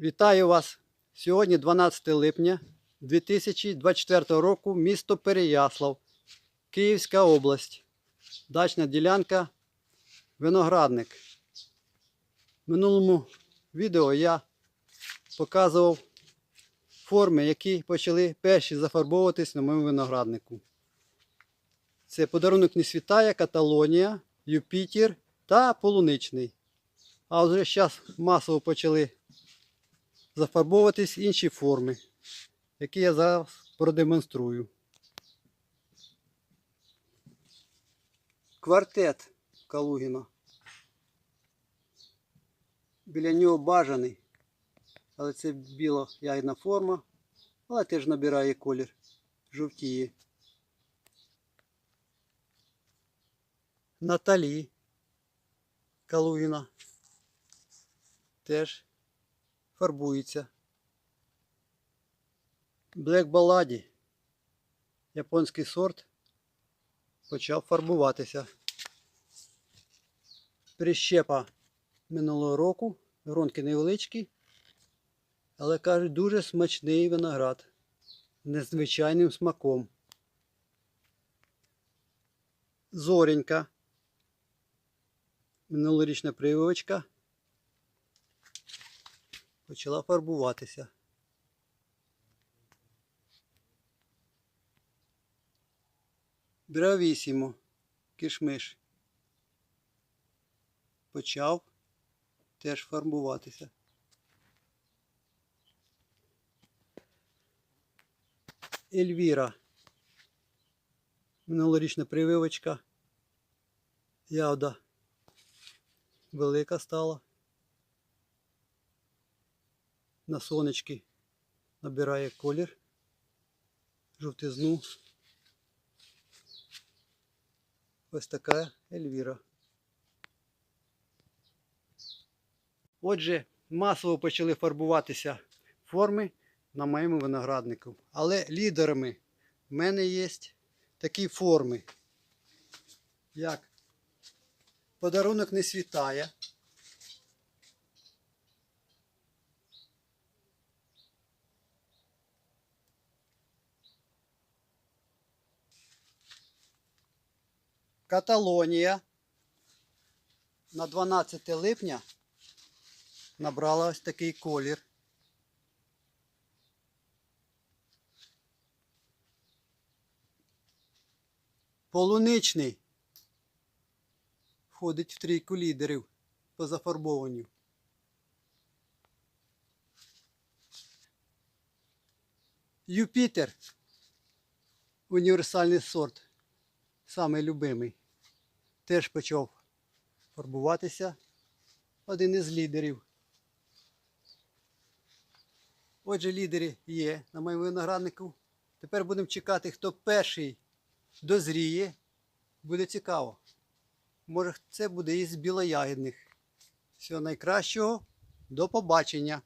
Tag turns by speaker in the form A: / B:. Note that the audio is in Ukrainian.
A: Вітаю вас! Сьогодні 12 липня 2024 року, місто Переяслав, Київська область. Дачна ділянка Виноградник. В минулому відео я показував форми, які почали перші зафарбовуватись на моєму винограднику. Це подарунок не світає, Каталонія, Юпітер та полуничний. А вже зараз масово почали зафарбовуватись інші форми, які я зараз продемонструю. Квартет Калугіна. Біля нього бажаний, але це біла ягідна форма, але теж набирає колір, жовтіє. Наталі Калугіна теж фарбується. Black Баладі, японський сорт, почав фарбуватися. Прищепа минулого року, гронки невеличкі, але кажуть, дуже смачний виноград з незвичайним смаком. Зоренька, минулорічна прививочка почала фарбуватися. Бравісімо, кишмиш. Почав теж фарбуватися. Ельвіра. Минулорічна прививочка. Ягода велика стала. На сонечки набирає колір, жовтизну. Ось така Ельвіра. Отже, масово почали фарбуватися форми на моєму винограднику. Але лідерами в мене є такі форми, як подарунок не світає. Каталонія на 12 липня набрала ось такий колір. Полуничний входить в трійку лідерів по зафарбованню. Юпітер універсальний сорт, самий любимий теж почав фарбуватися один із лідерів. Отже, лідери є на моєму винограднику. Тепер будемо чекати, хто перший дозріє. Буде цікаво. Може це буде із білоягідних. Всього найкращого. До побачення!